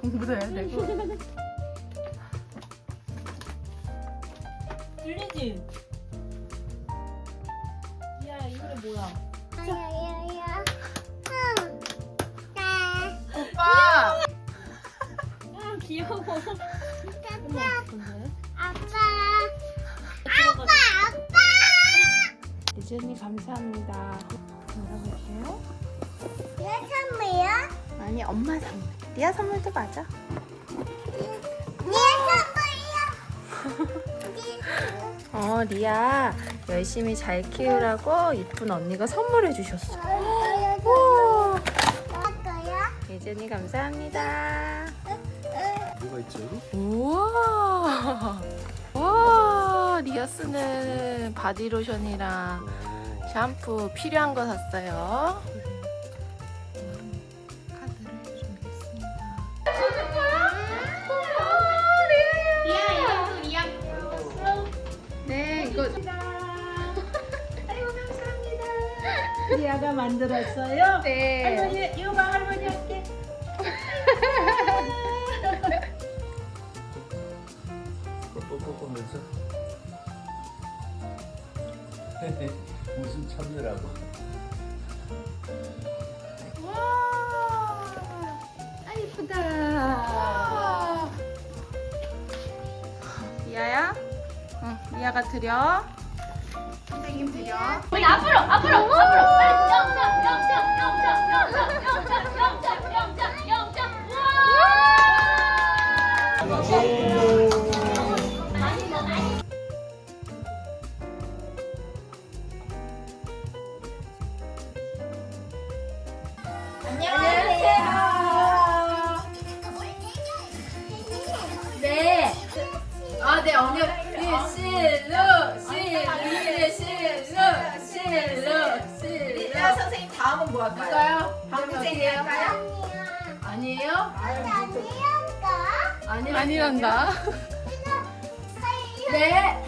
공부도 해야 되고. 들리지? 야, 이 노래 뭐야? 야야야. 네. 오빠. 아, 귀여워. 아빠. 근데 아빠. 들어가. 아빠. 예준이 감사합니다. 아니 엄마 선물. 리아 선물도 맞아. 내 선물이야. 어 리아 열심히 잘 키우라고 이쁜 언니가 선물해 주셨어. 우와. 거야? 예준이 감사합니다. 뭐가 있죠? 우와. 와 리아 쓰는 바디로션이랑 샴푸 필요한 거 샀어요. 리아. 네 리아가 만들었어요? 네. 할머니, 이거 봐, 할머니 할게. 뻑뻑뻑하면서 무슨 참느라고 리아야? 응, 리아가 드려. 선생님 드려. 우리 앞으로, 앞으로, 앞으로. 언니. 실루, 실루, 실루, 실루. 리아 선생님 다음은 뭐 할까요? 누가요? 방구쟁이 할까요? 아니에요? 아니란다. 네.